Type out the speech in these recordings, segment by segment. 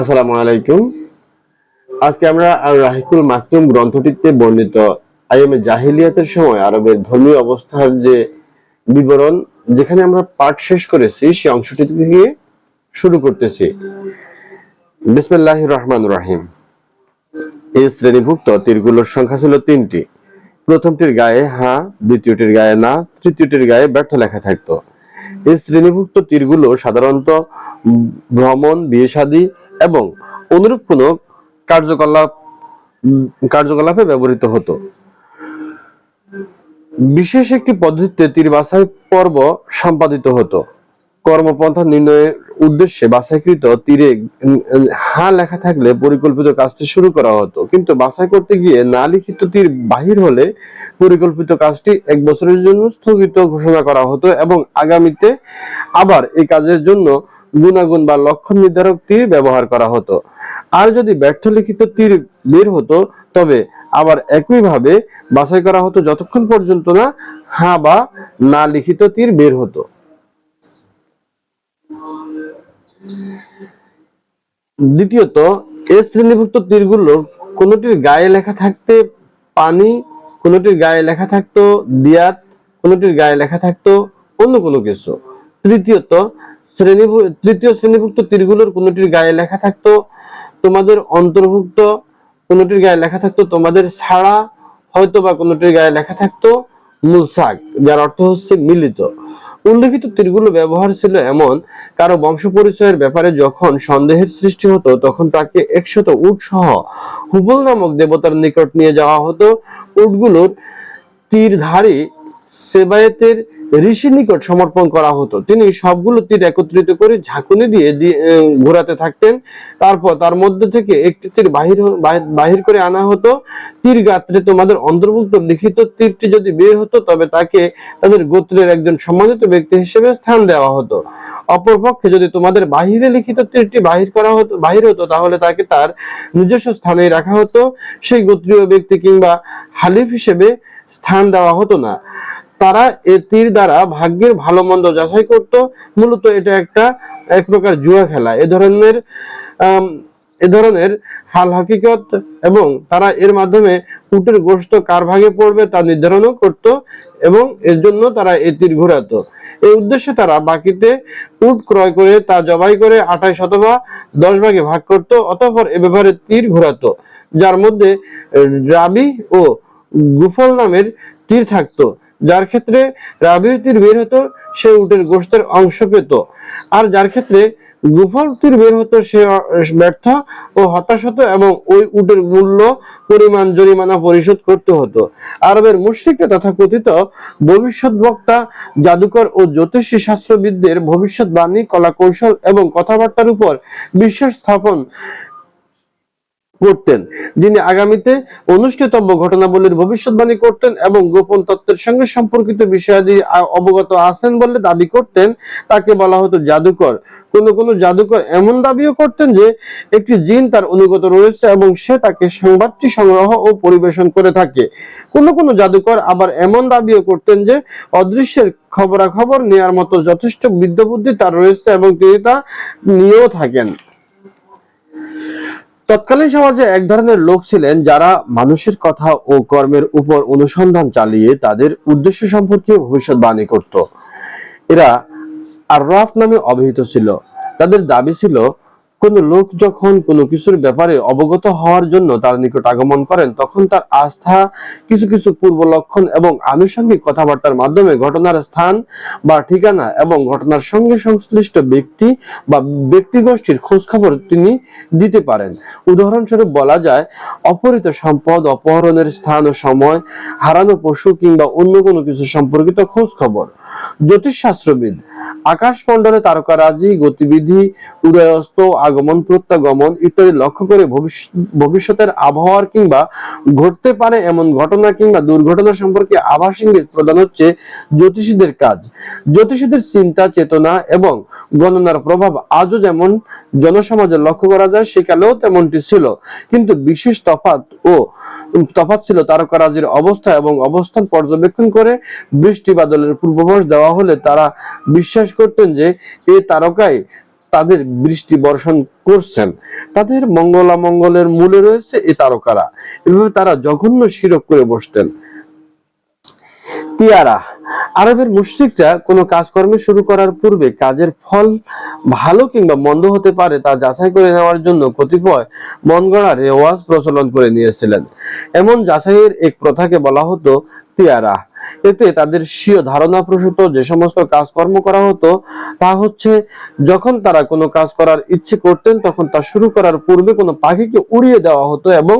আসসালামু আলাইকুম। আজকে আমরা আর রাহিকুল মাকতুম গ্রন্থটিতে বর্ণিত আইএমএ জাহিলিয়াতের সময় আরবের ধর্মীয় অবস্থার যে বিবরণ, যেখানে আমরা পাঠ শেষ করেছি সেই অংশটি থেকে শুরু করতেছি। বিসমিল্লাহ রহমান রাহিম। এই শ্রেণীভুক্ত তীরগুলোর সংখ্যা ছিল তিনটি। প্রথমটির গায়ে হা, দ্বিতীয়টির গায়ে না, তৃতীয়টির গায়ে ব্যর্থ লেখা থাকতো। এই শ্রেণীভুক্ত তীরগুলো সাধারণত ভ্রমণ, বিয়ে শাদী এবং অনুরূপ কোনো কার্যকলাপ কার্যকলাপে ব্যবহৃত হতো। বিশেষ একটি পদ্ধতিতে তীর বাছাই পর্ব সম্পাদিত হতো। কর্মপন্থা নির্ণয়ের উদ্দেশ্যে বাছাইকৃত তীরে হা লেখা থাকলে পরিকল্পিত কাজটি শুরু করা হতো। কিন্তু বাছাই করতে গিয়ে না লিখিত তীর বাহির হলে পরিকল্পিত কাজটি এক বছরের জন্য স্থগিত ঘোষণা করা হতো এবং আগামীতে আবার এই কাজের জন্য গুণাগুণ বা লক্ষণ নির্ধারক তীর ব্যবহার করা হতো। আর যদি ব্যর্থ লিখিত তীর বের হতো, তবে আবার একইভাবে বাছাই করা হতো যতক্ষণ পর্যন্ত না হা বা না লিখিত তীর বের হতো। দ্বিতীয়ত, এ শ্রেণীভুক্ত তীরগুলোর কোনটির গায়ে লেখা থাকতে পানি, কোনটির গায়ে লেখা থাকতো দিয়াত, কোনটির গায়ে লেখা থাকতো অন্য কোনো কিছু। তৃতীয়ত শ্রেণি তৃতীয় শ্রেণীভুক্ত তীরগুলোর কোনটির গায়ে লেখা থাকতো, তোমাদের অন্তর্ভুক্ত কোনটির গায়ে লেখা থাকতো, তোমাদের ছাড়া হয়তো বা কোনটির গায়ে লেখা থাকতো মুলসাক যার অর্থ হচ্ছে মিলিত। উল্লেখিত তীরগুলো ব্যবহার ছিল এমন, কারও বংশ পরিচয়ের ব্যাপারে যখন সন্দেহের সৃষ্টি হতো, তখন তাকে একশত উট সহ হুবল নামক দেবতার নিকট নিয়ে যাওয়া হতো। উটগুলোর তীরধারী সেবায়েতের ঋষির নিকট সমর্পণ করা হতো। তিনি সবগুলো তীর একত্রিত করে ঝাঁকুনি দিয়ে ঘোরাতে থাকতেন। তারপর তার মধ্যে থেকে একটি তীর বাহির- বাহির করে আনা হতো। তীর গাত্রে তোমাদের অন্তর্ভুক্ত লিখিত তীরটি যদি বের হতো, তবে তাকে তাদের গোত্রের একজন সম্মানিত ব্যক্তি হিসেবে স্থান দেওয়া হতো। অপরপক্ষে যদি তোমাদের বাহিরে লিখিত তীরটি বাহির করা হতো, বাহির হতো, তাহলে তাকে তার নিজস্ব স্থানে রাখা হতো। সেই গোত্রীয় ব্যক্তি কিংবা হালিফ হিসেবে স্থান দেওয়া হতো না। তারা এ তীর দ্বারা ভাগ্যের ভালো মন্দ যাচাই করত। মূলত এটা একটা, এক প্রকার জুয়া খেলা। এ ধরনের এ ধরনের হাল হাকিকত এবং তারা এর মাধ্যমে উটের গোশত কার ভাগে পড়বে তা নির্ধারণও করত এবং এর জন্য তারা এ তীর ঘোরাতো। এই উদ্দেশ্যে তারা বাকিতে উট ক্রয় করে, তা জবাই করে আঠাইশ অথবা দশ ভাগে ভাগ করত, অতঃপর এ ব্যাপারে তীর ঘোরাতো, যার মধ্যে রাবি ও গুফল নামের তীর থাকতো। যার ক্ষেত্রে রাবির বের হতো, সে উটের গোষ্ঠের অংশ পেত। আর যার ক্ষেত্রে গুফল তীর বের হতো, সে ব্যর্থ ও হতাশ হতো এবং ওই উটের মূল্য, পরিমাণ জরিমানা পরিশোধ করতে হতো। আরবের মুশ্রিকরা তথা কথিত ভবিষ্যৎ বক্তা, জাদুকর ও জ্যোতিষী শাস্ত্রবিদদের ভবিষ্যৎবাণী কলা কৌশল এবং কথাবার্তার উপর বিশ্বাস স্থাপন করতেন, যিনি আগামীতে অনুষ্ঠিতব্য ঘটনাবলীর ভবিষ্যৎবাণী করতেন এবং গোপন তত্ত্বের সঙ্গে সম্পর্কিত বিষয়াদি অবগত আছেন বলে দাবি করতেন, তাকে বলা হতো জাদুকর। কোন কোন জাদুকর এমন দাবিও করতেন যে, একটি জিন তার অনুগত রয়েছে এবং সে তাকে সংবাদটি সংগ্রহ ও পরিবেশন করে থাকে। কোন কোন জাদুকর আবার এমন দাবিও করতেন যে, অদৃশ্যের খবরাখবর নেয়ার মতো যথেষ্ট বিদ্যাবুদ্ধি তার রয়েছে এবং তিনি তা নিয়েও থাকেন। তৎকালীন সমাজে এক ধরনের লোক ছিলেন যারা মানুষের কথা ও কর্মের উপর অনুসন্ধান চালিয়ে তাদের উদ্দেশ্য সম্পর্কে ভবিষ্যৎবাণী করত। এরা আর নামে অভিহিত ছিল। তাদের দাবি ছিল কোন লোক যখন কোনো কিছুর ব্যাপারে অবগত হওয়ার জন্য তার নিকট আগমন করেন, তখন তার আস্থা, কিছু কিছু পূর্ব লক্ষণ এবং আনুষঙ্গিক কথাবার্তার মাধ্যমে ঘটনার স্থান বা ঠিকানা এবং ঘটনার সঙ্গে সংশ্লিষ্ট ব্যক্তি বা ব্যক্তি গোষ্ঠীর খোঁজ খবর তিনি দিতে পারেন। উদাহরণস্বরূপ বলা যায়, অপহৃত সম্পদ, অপহরণের স্থান ও সময়, হারানো পশু কিংবা অন্য কোনো কিছু সম্পর্কিত খোঁজ খবর জ্যোতিষশাস্ত্রবিদ, আকাশ মণ্ডলে তারকারাজি গতিবিধি, উদয়স্ত, আগমন, প্রত্যাগমন ইত্যাদি লক্ষ্য করে ভবিষ্যতের আবহাওয়ার কিংবা ঘটতে পারে এমন ঘটনা কিংবা দুর্ঘটনা সম্পর্কে আভাস ইঙ্গিত প্রদান হচ্ছে জ্যোতিষীদের কাজ। জ্যোতিষীদের চিন্তা, চেতনা এবং গণনার প্রভাব আজও যেমন জনসমাজে লক্ষ্য করা যায়, সেকালেও তেমনটি ছিল। কিন্তু বিশেষ তফাৎ ও তফাৎ ছিল তারকারাজির অবস্থা এবং অবস্থান পর্যবেক্ষণ করে বৃষ্টি বাদলের পূর্বাভাস দেওয়া হলে তারা বিশ্বাস করতেন যে এ তারকায় তাদের বৃষ্টি বর্ষণ করছেন। তাদের মঙ্গলামঙ্গলের মূলে রয়েছে এ তারকারা। এভাবে তারা জঘন্য শিরক করে বসতেন। তিয়ারা আরবের মুশরিকরা কোনো কাজকর্মে শুরু করার পূর্বে কাজের ফল ভালো কিংবা মন্দ হতে পারে তা যাচাই করে নেওয়ার জন্য কতিপয় মন গড়া রেওয়াজ প্রচলন করে নিয়েছিলেন। এমন যাচাইয়ের এক প্রথাকে বলা হতো তিয়ারা এতে তাদের স্বীয় ধারণা প্রসূত যে সমস্ত কাজকর্ম করা হতো, তা হচ্ছে যখন তারা কোনো কাজ করার ইচ্ছে করতেন, তখন তা শুরু করার পূর্বে কোনো পাখিকে উড়িয়ে দেওয়া হতো এবং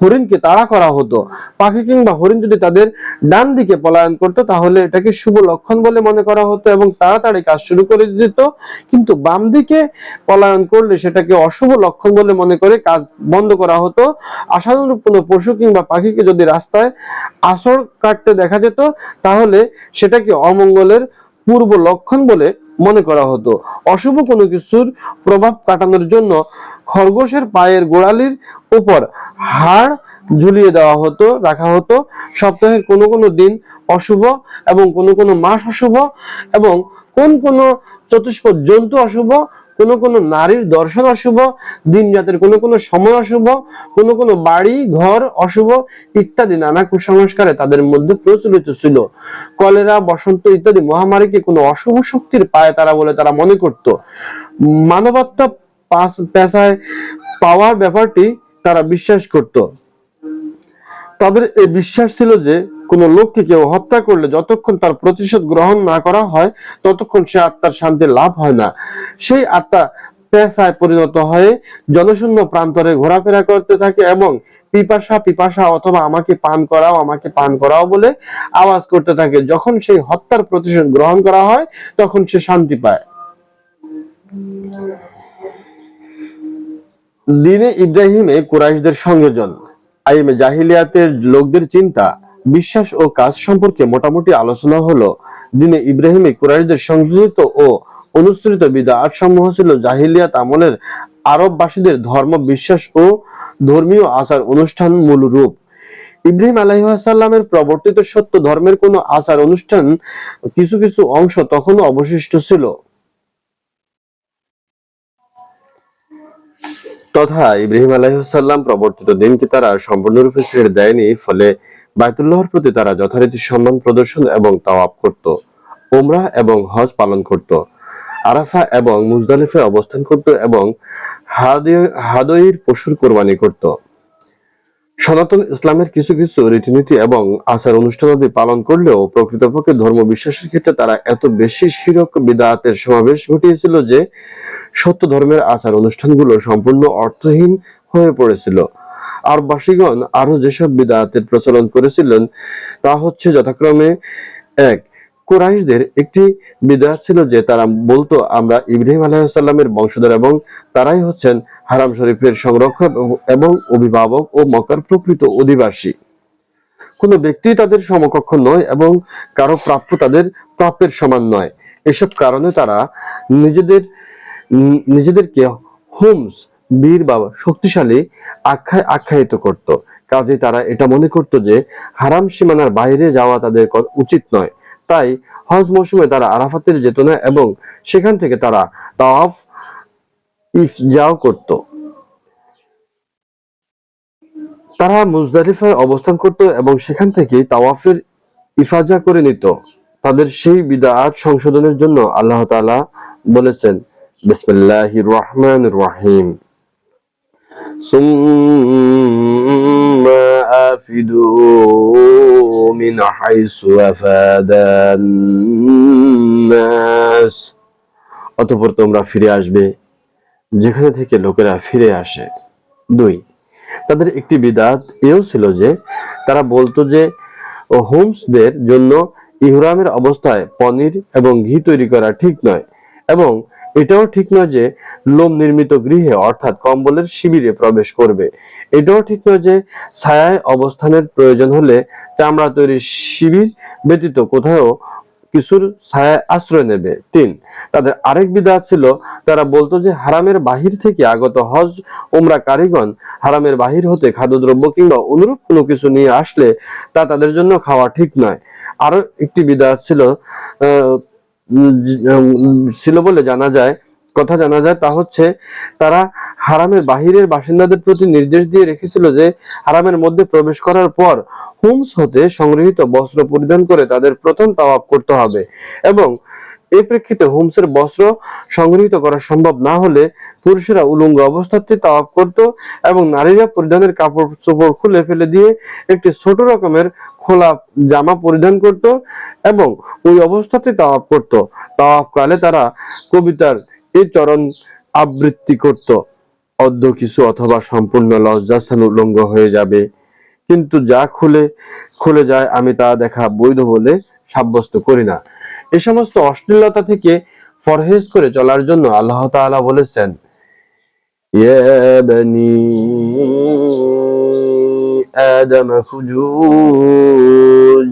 হরিণকে তাড়া করা হতো। পাখি কিংবা হরিণ যদি তাদের ডান দিকে পলায়ন করতো, তাহলে এটাকে শুভ লক্ষণ বলে মনে করা হতো এবং তাড়াতাড়ি কাজ শুরু করে দিত। কিন্তু বাম দিকে পলায়ন করলে সেটাকে অশুভ লক্ষণ বলে মনে করে কাজ বন্ধ করা হতো। আশানুরূপ কোনো পশু কিংবা পাখিকে যদি রাস্তায় আসর কাটতে দেখা যেত, তাহলে সেটাকে অমঙ্গলের পূর্ব লক্ষণ বলে মনে করা হতো। অশুভ কোনো কিছুর প্রভাব কাটানোর জন্য খরগোশের পায়ের গোড়ালির উপর হাড় ঝুলিয়ে দেওয়া হতো, রাখা হতো। সপ্তাহের কোনো কোনো দিন অশুভ এবং কোনো কোনো মাস অশুভ এবং কোন কোন চতুষ্প জন্তু অশুভ কোন কোনো নারীর দর্শন অশুভ দিন রাতের কোনো কোনো সময় অশুভ, কোন কোন বাড়ি, ঘর অশুভ ইত্যাদি নানা কুসংস্কারে তাদের মধ্যে প্রচলিত ছিল। কলেরা, বসন্ত ইত্যাদি মহামারীকে কোনো অশুভ শক্তির পায় তারা বলে তারা মনে করত। মানবাত্মা পেশায় পাওয়ার ব্যাপারটি তারা বিশ্বাস করত। তাদের এই বিশ্বাস ছিল যে কোন লোককে কেউ হত্যা করলে যতক্ষণ তার প্রতিশোধ গ্রহণ না করা হয়, ততক্ষণ সে আত্মার শান্তি লাভ হয় না। সেই আত্মা পেশায় পরিণত হয়ে জনশূন্য প্রান্তরে ঘোরাফেরা করতে থাকে এবং পিপাসা পিপাসা অথবা আমাকে পান করাও, আমাকে পান করাও বলে আওয়াজ করতে থাকে। যখন সেই হত্যার প্রতিশোধ গ্রহণ করা হয়, তখন সে শান্তি পায়। দিনে ইব্রাহিমে কুরাইশদের সংযোজন। আইমে জাহিলিয়াতের লোকদের চিন্তা বিশ্বাস ও কাজ সম্পর্কে মোটামুটি আলোচনা হলো। দিনে ইব্রাহিমে কুরাইশদের সংযোজিত ও অনুসৃত বিদাত সমূহ ছিল জাহিলিয়াত আমলের আরববাসীদের ধর্ম, বিশ্বাস ও ধর্মীয় আচার অনুষ্ঠান মূল রূপ। ইব্রাহিম আলাইসাল্লামের প্রবর্তিত সত্য ধর্মের কোনো আচার অনুষ্ঠান কিছু কিছু অংশ তখনও অবশিষ্ট ছিল। তথা ইব্রাহিম আলাইসাল্লাম প্রবর্তিত দিনকে তারা সম্পূর্ণরূপে ছেড়ে দেয়নি, ফলে বায়তুল্লাহর প্রতি তারা যথারীতি সম্মান প্রদর্শন এবং তাওয়াব করত। ওমরাহ এবং হজ পালন করত। আরাফা এবং মুজদালিফায় অবস্থান করত এবং হাদইর পশুর কোরবানি করত। সনাতন ইসলামের কিছু কিছু রীতিনীতি এবং আচার অনুষ্ঠানাদি পালন করলেও প্রকৃতপক্ষে ধর্ম বিশ্বাসের ক্ষেত্রে তারা এত বেশি শিরক বিদাতের সমাবেশ ঘটিয়েছিল যে সত্য ধর্মের আচার অনুষ্ঠানগুলো সম্পূর্ণ অর্থহীন হয়ে পড়েছিল। আর বাসীগণ আরও যেসব বিদাতের প্রচলন করেছিলেন, তা হচ্ছে যথাক্রমে এক, কুরাইশদের একটি বিদাত ছিল যে তারা বলতো, আমরা ইব্রাহিম আলাইসাল্লামের বংশধর এবং তারাই হচ্ছেন হারাম শরীফের সংরক্ষক এবং অভিভাবক ও মক্কার প্রকৃত অধিবাসী। কোনো ব্যক্তি তাদের সমকক্ষ নয় এবং কারও প্রাপ্য তাদের প্রাপ্যের সমান নয়। এসব কারণে তারা নিজেদের, নিজেদেরকে হোমস বীর বা শক্তিশালী আখ্যায় আখ্যায়িত করত। কাজে তারা এটা মনে করত যে হারাম সীমানার বাইরে যাওয়া তাদের উচিত নয়। তাই হজ মৌসুমে তারা আরাফাতের যেত না এবং সেখান থেকে তারা তাওয়াফ, ইফজাও করত। তারা মুজদালিফায় অবস্থান করত এবং সেখান থেকে তাওয়াফের ইফাজা করে নিত। তাদের সেই বিদাত সংশোধনের জন্য আল্লাহ তাআলা বলেছেন, বিসমিল্লাহির রহমানির রহিম। ثم أفدوا من حيث أفاد الناس অতঃপর তোমরা ফিরে আসবে যেখানে থেকে লোকেরা ফিরে আসে দুই তাদের একটি বিদাত এও ছিল যে তারা বলতো যে হোমসদের জন্য ইহরামের অবস্থায় পনির এবং ঘি তৈরি করা ঠিক নয় এবং এটাও ঠিক নয় যে লোম নির্মিত গৃহে, অর্থাৎ কম্বলের শিবিরে প্রবেশ করবে। এটাও ঠিক নয় যে ছায়ায় অবস্থানের প্রয়োজন হলে চামড়া তৈরির শিবির ব্যতীত কোথাও কিছুর ছায়ায় আশ্রয় নেবে। তিন, তাদের আরেক বিদাত ছিল, তারা বলতো যে হারামের বাহির থেকে আগত হজ ওমরা কারিগণ হারামের বাহির হতে খাদ্যদ্রব্য কিংবা অনুরূপ কোনো কিছু নিয়ে আসলে তা তাদের জন্য খাওয়া ঠিক নয়। আরও একটি বিদাত ছিল ছিল বলে জানা যায়, কথা জানা যায় তা হচ্ছে, তারা হারামের বাহিরের বাসিন্দাদের প্রতি নির্দেশ দিয়ে রেখেছিল যে হারামের মধ্যে প্রবেশ করার পর হুমস হতে সংগৃহীত বস্ত্র পরিধান করে তাদের প্রথম তাওয়াব করতে হবে এবং এই প্রেক্ষিতে হোমসের বস্ত্র সংগৃহীত করা সম্ভব না হলে পুরুষেরা উলঙ্গ অবস্থাতে তাওয়াব করত এবং নারীরা পরিধানের কাপড় চোপড় খুলে ফেলে দিয়ে একটি ছোট রকমের খোলা জামা পরিধান করত এবং ওই অবস্থাতে তাওয়াব করত। তাওয়াব কালে তারা কবিতার এই চরণ আবৃত্তি করত। অর্ধ কিছু অথবা সম্পূর্ণ লজ্জাস্থান উলঙ্গ হয়ে যাবে। কিন্তু যা খুলে খুলে যায় আমি তা দেখা বৈধ বলে সাব্যস্ত করি না। এ সমস্ত অশ্লীলতা থেকে ফরহেজ করে চলার জন্য আল্লাহ তাআলা বলেছেন, ইয়া আদম খুজু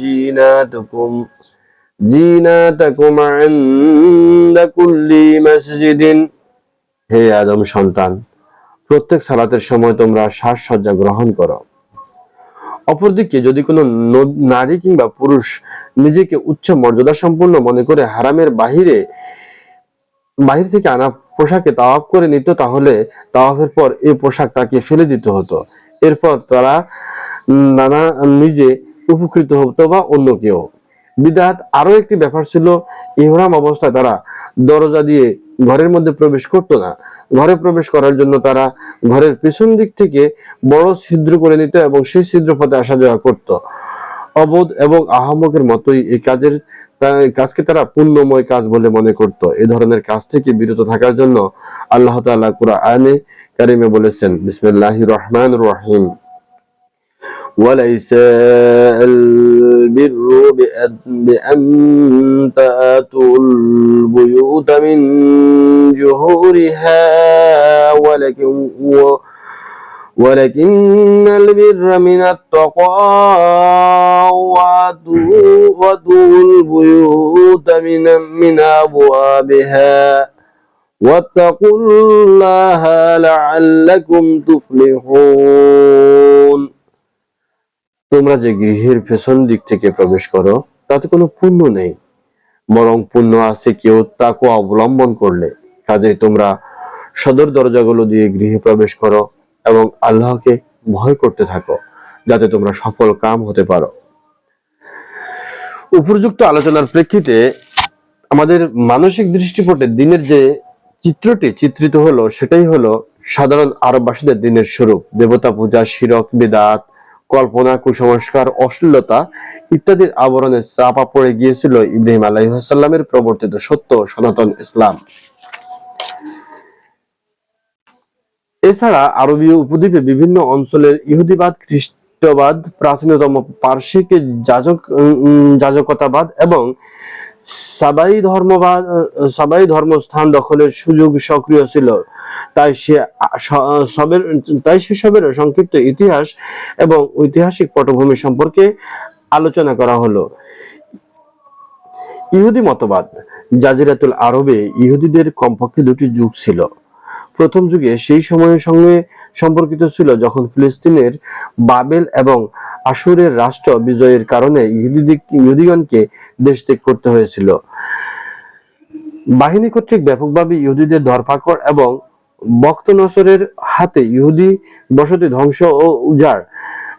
জিনাতুকুম জিনাতাকুম ইনদা কুল্লি মসজিদিন হে আদম সন্তান, প্রত্যেক সালাতের সময় তোমরা সাজসজ্জা গ্রহণ করো। অপরদিকে যদি কোনো নারী কিংবা পুরুষ নিজেকে উচ্চ মর্যাদা সম্পন্ন মনে করে হারামের বাহিরে, বাহির থেকে আনা পোশাকে তাওয়াফ করে নিত, তাহলে তাওয়াফের পর এই পোশাক তাকে ফেলে দিতে হতো। এরপর তারা নানা নিজে উপকৃত হতো বা অন্য কেউ। বিদাত আরও একটি ব্যাপার ছিল, ইহরাম অবস্থায় তারা দরজা দিয়ে ঘরের মধ্যে প্রবেশ করতো না। ঘরে প্রবেশ করার জন্য তারা ঘরের পেছন দিক থেকে বড় ছিদ্র করে নিত এবং সেই ছিদ্র পথে আসা যাওয়া করত। অবোধ এবং আহমকের মতোই এই কাজের কাজকে তারা পুণ্যময় কাজ বলে মনে করত। এ ধরনের কাজ থেকে বিরত থাকার জন্য আল্লাহ তাআলা কুরআনে কারিমে বলেছেন বিসমিল্লাহির রহমানির রহিম وليس البر بأن- بأن تأتوا البيوت من جهورها ولكن و- ولكن البر من التقوى وأتوا وأتوا البيوت من من أبوابها واتقوا الله لعلكم تفلحون তোমরা যে গৃহের পেছন দিক থেকে প্রবেশ করো তাতে কোনো পুণ্য নেই বরং পুণ্য আছে কেউ তাকে অবলম্বন করলে কাজেই তোমরা সদর দরজাগুলো দিয়ে গৃহে প্রবেশ করো এবং আল্লাহকে ভয় করতে থাকো যাতে তোমরা সফল কাম হতে পারো উপযুক্ত আলোচনার প্রেক্ষিতে আমাদের মানসিক দৃষ্টিপটে দিনের যে চিত্রটি চিত্রিত হলো, সেটাই হলো সাধারণ আরববাসীদের দিনের স্বরূপ। দেবতা পূজা, শিরক, বেদাত, কল্পনা, কুসংস্কার, অশ্লীলতা ইত্যাদির আবরণে চাপা পড়ে গিয়েছিল ইব্রাহিম আলাইহাল্লামের প্রবর্তিত সত্য, সনাতন ইসলাম। এছাড়া আরবীয় উপদ্বীপে বিভিন্ন অঞ্চলের ইহুদিবাদ, খ্রিস্টবাদ, প্রাচীনতম পার্শ্বিক যাজক যাজকতাবাদ এবং সাবাই ধর্মবাদ সাবাই ধর্মস্থান দখলের সুযোগ সক্রিয় ছিল। তাই সে সবের, তাই সেসবের সংক্ষিপ্ত ইতিহাস এবং ঐতিহাসিক পটভূমি সম্পর্কে আলোচনা করা হলো। ইহুদি মতবাদ, জাজিরাতুল আরবে ইহুদিদের কমপক্ষে দুটি যুগ ছিল। প্রথম যুগে সেই সময়ের সঙ্গে সম্পর্কিত ছিল যখন ফিলিস্তিনের বাবেল এবং আশুরের রাষ্ট্র বিজয়ের কারণে ইহুদি ইহুদিগণকে দেশ ত্যাগ করতে হয়েছিল। বাহিনী কর্তৃক ব্যাপকভাবে ইহুদিদের ধরপাকড় এবং বক্ত নসরের হাতে ইহুদি বসতি ধ্বংস ও উজাড়,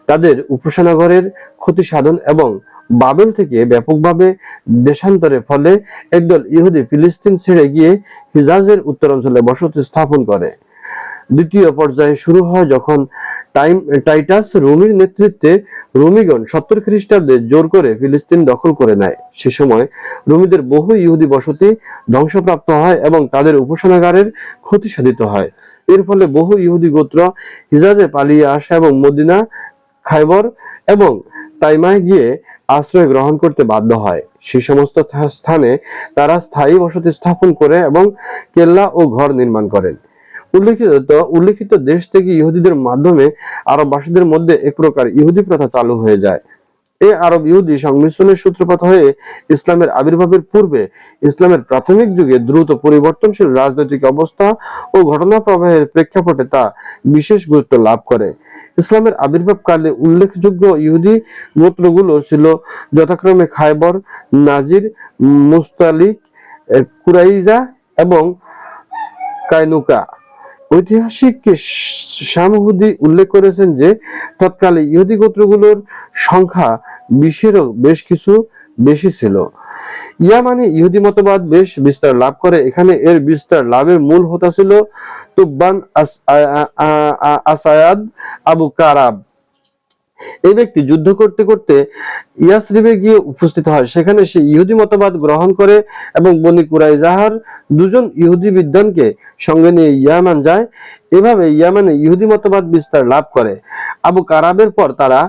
তাদের উপাসনাঘরের ক্ষতি সাধন এবং বাবেল থেকে ব্যাপকভাবে দেশান্তরের ফলে একদল ইহুদি ফিলিস্তিন ছেড়ে গিয়ে হিজাজের উত্তরাঞ্চলে বসতি স্থাপন করে। দ্বিতীয় পর্যায়ে শুরু হয় যখন টাইম টাইটাস রুমির নেতৃত্বে রুমিগণ সত্তর খ্রিস্টাব্দে জোর করে ফিলিস্তিন দখল করে নেয়। সে সময় রুমিদের বহু ইহুদি বসতি ধ্বংসপ্রাপ্ত হয় এবং তাদের উপাসনাগারের ক্ষতি সাধিত হয়। এর ফলে বহু ইহুদি গোত্র হিজাজে পালিয়ে আসে এবং মদিনা, খাইবর এবং তাইমায় গিয়ে আশ্রয় গ্রহণ করতে বাধ্য হয়। সেই সমস্ত স্থানে তারা স্থায়ী বসতি স্থাপন করে এবং কেল্লা ও ঘর নির্মাণ করেন। উল্লেখিত উল্লেখিত দেশ থেকে ইহুদিদের মাধ্যমে আরববাসীদের মধ্যে এক প্রকার ইহুদি প্রথা চালু হয়ে যায়। এই আরব ইহুদি সংমিশ্রণের সূত্রপাত হয়ে ইসলামের আবির্ভাবের পূর্বে ইসলামের প্রাথমিক যুগে দ্রুত পরিবর্তনশীল রাজনৈতিক অবস্থা ও ঘটনা প্রবাহের প্রেক্ষাপটে তা বিশেষ গুরুত্ব লাভ করে। ইসলামের আবির্ভাব কালে উল্লেখযোগ্য ইহুদি গোত্রগুলো ছিল যথাক্রমে খায়বর, নাজির, মুস্তালিক, কুরাইজা এবং কাইনুকা ঐতিহাসিক শামহুদি উল্লেখ করেছেন যে, তৎকালে ইহুদি গোত্রগুলোর সংখ্যা বিশ্বেরও বেশ কিছু বেশি ছিল। ইয়ামানে ইহুদি মতবাদ বেশ বিস্তার লাভ করে। এখানে এর বিস্তার লাভের মূল হতা ছিল তুব্বান আসায়াদ আবু কারাব। এই ব্যক্তি যুদ্ধ করতে করতে ইয়াসরিবে গিয়ে উপস্থিত হয়। সেখানে সে ইহুদি মতবাদ গ্রহণ করে এবং বনি কুরাইজাহার দুজন ইহুদি বিদ্বানকে সঙ্গে নিয়ে ইয়ামান যায়। এভাবে ইয়ামানে ইহুদি মতবাদ বিস্তার লাভ করে। আবু কারাবের পর তারা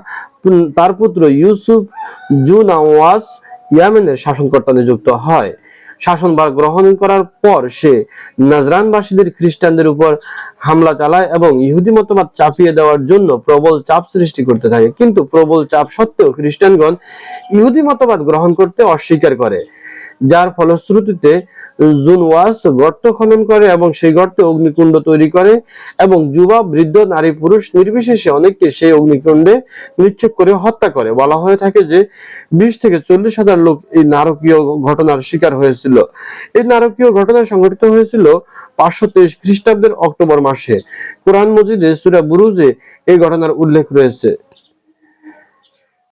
তার পুত্র ইউসুফ জুনাওয়াজ ইয়ামেনের শাসনকর্তা নিযুক্ত হয়। শাসনভার গ্রহণ করার পর সে নাজরানবাসীদের খ্রিস্টানদের উপর হামলা চালায় এবং ইহুদি মতবাদ চাপিয়ে দেওয়ার জন্য প্রবল চাপ সৃষ্টি করতে থাকে। কিন্তু প্রবল চাপ সত্ত্বেও খ্রিস্টানগণ ইহুদি মতবাদ গ্রহণ করতে অস্বীকার করে। যার ফলশ্রুতিতে জুনওয়াস গর্ত খনন করে এবং সেই গর্তে অগ্নিকুণ্ড তৈরি করে এবং যুবা, বৃদ্ধ, নারী, পুরুষ নির্বিশেষে অনেককে সেই অগ্নিকুণ্ডে নিক্ষেপ করে হত্যা করে। বলা হয়ে থাকে যে বিশ থেকে চল্লিশ হাজার লোক এই নারকীয় ঘটনার শিকার হয়েছিল। এই নারকীয় ঘটনা সংঘটিত হয়েছিল পাঁচশো তেইশ খ্রিস্টাব্দের অক্টোবর মাসে। কোরআন মজিদে সুরা বুরুজে এই ঘটনার উল্লেখ রয়েছে।